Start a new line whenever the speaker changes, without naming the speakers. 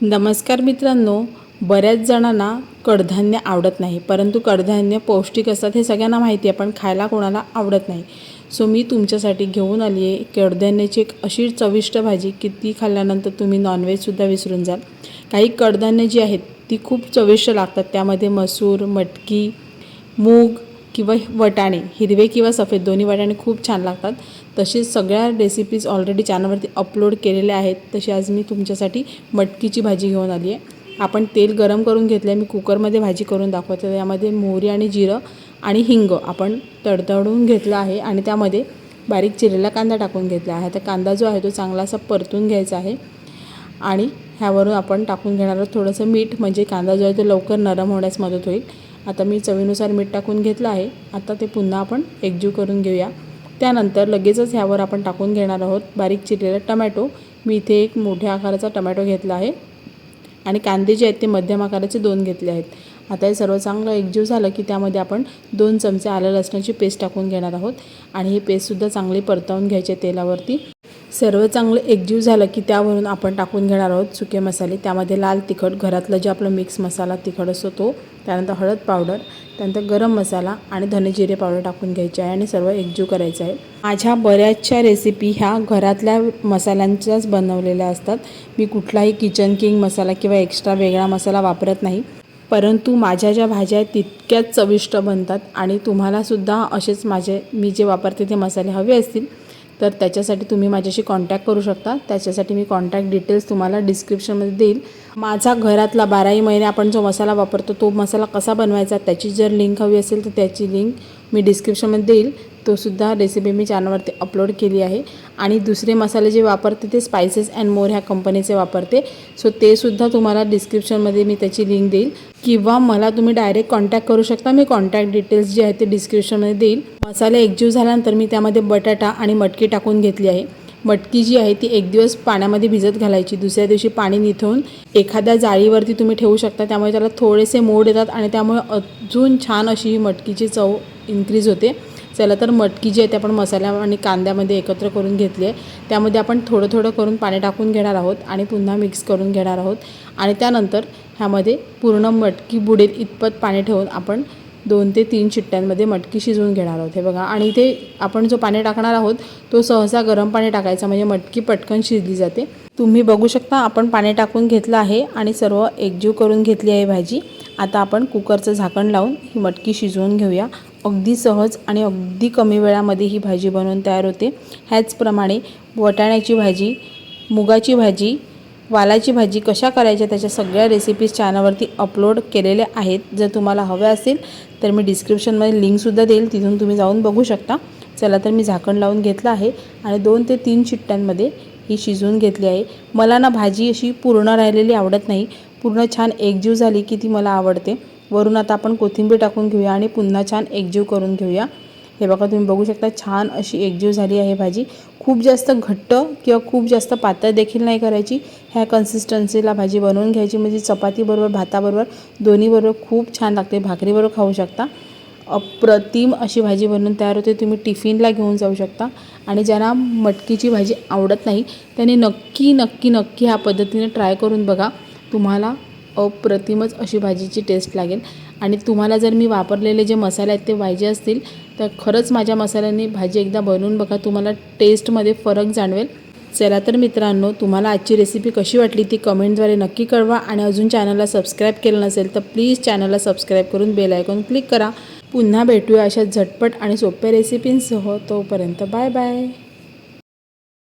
नमस्कार मित्रांनो बऱ्याच जणांना कडधान्य आवडत नाही परंतु कडधान्य पौष्टिक असतात हे सगळ्यांना माहिती आहे पण खायला कोणाला आवडत नाही. सो मी तुमच्यासाठी घेऊन आली आहे कडधान्याची एक अशी चविष्ट भाजी की ती खाल्ल्यानंतर तुम्ही नॉनव्हेजसुद्धा विसरून जाल. काही कडधान्य जी आहेत ती खूप चविष्ट लागतात. त्यामध्ये मसूर मटकी मूग किंवा वटाणे हिरवे किंवा सफेद दोन्ही वटाणे खूप छान लागतात. तसेच सगळ्या रेसिपीज ऑलरेडी चॅनलवरती अपलोड केलेल्या आहेत. तशी आज मी तुमच्यासाठी मटकीची भाजी घेऊन आली आहे. आपण तेल गरम करून घेतलं आहे मी कुकरमध्ये भाजी करून दाखवते. यामध्ये मोहरी आणि जिरं आणि हिंग आपण तडतडून घेतलं आहे आणि त्यामध्ये बारीक चिरलेला कांदा टाकून घेतला आहे. तर कांदा जो आहे तो चांगला असा परतून घ्यायचा आहे आणि ह्यावरून आपण टाकून घेणार थोडंसं मीठ म्हणजे कांदा जो आहे तो लवकर नरम होण्यास मदत होईल. आता मी चवीनुसार मीठ टाकून घेतलं आहे. आता ते पुन्हा आपण एकजीव करून घेऊया. त्यानंतर लगेचच ह्यावर आपण टाकून घेणार आहोत बारीक चिरलेला टमॅटो. मी इथे एक मोठ्या आकाराचा टमॅटो घेतला आहे. आणि कांदे जे आहेत ते मध्यम आकाराचे दोन घेतले आहेत. आता हे सर्व चांगलं एकजीव झालं की त्यामध्ये आपण दोन चमचे आलं लसणाची पेस्ट टाकून घेणार आहोत. आणि ही पेस्टसुद्धा चांगली परतावून घ्यायची आहे तेलावरती. सर्व चांगलं एकजीव झालं की त्यावरून आपण टाकून घेणार आहोत सुके मसाले. त्यामध्ये लाल तिखट घरातलं जे आपलं मिक्स मसाला तिखट असतो तो त्यानंतर हळद पावडर त्यानंतर गरम मसाला आणि धनजिरे पावडर टाकून घ्यायचे आहे आणि सर्व एकजीव करायचं आहे. माझ्या बऱ्याचशा रेसिपी ह्या घरातल्या मसाल्यांच्याच बनवलेल्या असतात. मी कुठलाही किचन किंग मसाला किंवा एक्स्ट्रा वेगळा मसाला वापरत नाही. परंतु माझ्या ज्या भाज्या आहेत तितक्याच चविष्ट बनतात आणि तुम्हालासुद्धा असेच माझे मी जे वापरते ते मसाले हवे असतील तर त्याच्यासाठी तुम्ही माझ्याशी कॉन्टॅक्ट करू शकता. त्याच्यासाठी मी कॉन्टॅक्ट डिटेल्स तुम्हाला डिस्क्रिप्शनमध्ये देईल. माझा घरातला बाराही महिने आपण जो मसाला वापरतो तो मसाला कसा बनवायचा त्याची जर लिंक हवी असेल तर त्याची लिंक मी डिस्क्रिप्शनमध्ये देईल. तोसुद्धा रेसिपी मी चॅनलवरती अपलोड केली आहे. आणि दुसरे मसाले जे वापरते ते स्पायसेस अँड मोर ह्या कंपनीचे वापरते. सो ते सुद्धा तुम्हाला डिस्क्रिप्शनमध्ये मी त्याची लिंक देईल. किंवा मला तुम्ही डायरेक्ट कॉन्टॅक्ट करू शकता. मी कॉन्टॅक्ट डिटेल्स जे आहे ते डिस्क्रिप्शनमध्ये देईल. मसाले एकजीव झाल्यानंतर मी त्यामध्ये बटाटा आणि मटकी टाकून घेतली आहे. मटकी जी आहे ती एक दिवस पाण्यामध्ये भिजत घालायची. दुसऱ्या दिवशी पाणी निथवून एखाद्या जाळीवरती तुम्ही ठेवू शकता. त्यामुळे त्याला थोडेसे मोड येतात आणि त्यामुळे अजून छान अशी ही मटकीची चव इन्क्रीज होते. चला तर मटकी जी आहे ते आपण मसाल्या आणि कांद्यामध्ये एकत्र करून घेतली आहे. त्यामध्ये आपण थोडं थोडं करून पाणी टाकून घेणार आहोत आणि पुन्हा मिक्स करून घेणार आहोत. आणि त्यानंतर ह्यामध्ये पूर्ण मटकी बुडेल इतपत पाणी ठेवून आपण दोन ते तीन चिट्ट्यांमध्ये मटकी शिजवून घेणार आहोत. हे बघा आणि इथे आपण जो पाणी टाकणार आहोत तो सहसा गरम पाणी टाकायचा म्हणजे मटकी पटकन शिजली जाते. तुम्ही बघू शकता आपण पाणी टाकून घेतलं आहे आणि सर्व एकजीव करून घेतली आहे भाजी. आता आपण कुकरचं झाकण लावून ही मटकी शिजवून घेऊया. अगदी सहज आणि अगदी कमी वेळामध्ये ही भाजी बनवून तयार होते. ह्याचप्रमाणे वाटाण्याची भाजी मुगाची भाजी वालाची भाजी कशा करायच्या त्याच्या सगळ्या रेसिपीज चॅनलवरती अपलोड केलेल्या आहेत. जर तुम्हाला हव्या असेल तर मी डिस्क्रिप्शनमध्ये लिंकसुद्धा देईल. तिथून तुम्ही जाऊन बघू शकता. चला तर मी झाकण लावून घेतलं आहे आणि दोन ते तीन शिट्ट्यांमध्ये ही शिजवून घेतली आहे. मला ना भाजी अशी पूर्ण राहिलेली आवडत नाही. पूर्ण छान एकजीव झाली की ती मला आवडते. वरून आता आपण कोथिंबीर टाकून घेऊया आणि पुन्हा छान एकजीव करून घेऊया. हे बघा तुम्ही बघू शकता छान अशी एकजीव झाली आहे भाजी. खूप जास्त घट्ट किंवा खूप जास्त पातळ देखील नाही करायची. ह्या कन्सिस्टन्सीला भाजी बनवून घ्यायची. म्हणजे चपातीबरोबर भाताबरोबर दोन्हीबरोबर खूप छान लागते. भाकरीबरोबर खाऊ शकता. अप्रतिम अशी भाजी बनवून तयार होते. तुम्ही टिफिनला घेऊन जाऊ शकता. आणि ज्यांना मटकीची भाजी आवडत नाही त्यांनी नक्की नक्की नक्की ह्या पद्धतीने ट्राय करून बघा. तुम्हाला अप्रतिमच अशी भाजीची टेस्ट लागेल. आणि तुम्हाला जर मी वापरलेले जे मसाले आहेत ते पाहिजे असतील तर खरंच माझ्या मसाल्यांनी भाजी एकदा बनवून बघा तुम्हाला टेस्टमध्ये फरक जाणवेल. चला तर मित्रांनो तुम्हाला आजची रेसिपी कशी वाटली ती कमेंटद्वारे नक्की कळवा. आणि अजून चॅनलला सबस्क्राईब केलं नसेल तर प्लीज चॅनलला सबस्क्राईब करून बेल आयकॉन क्लिक करा. पुन्हा भेटूया अशा झटपट आणि सोप्या रेसिपींसह तोपर्यंत बाय बाय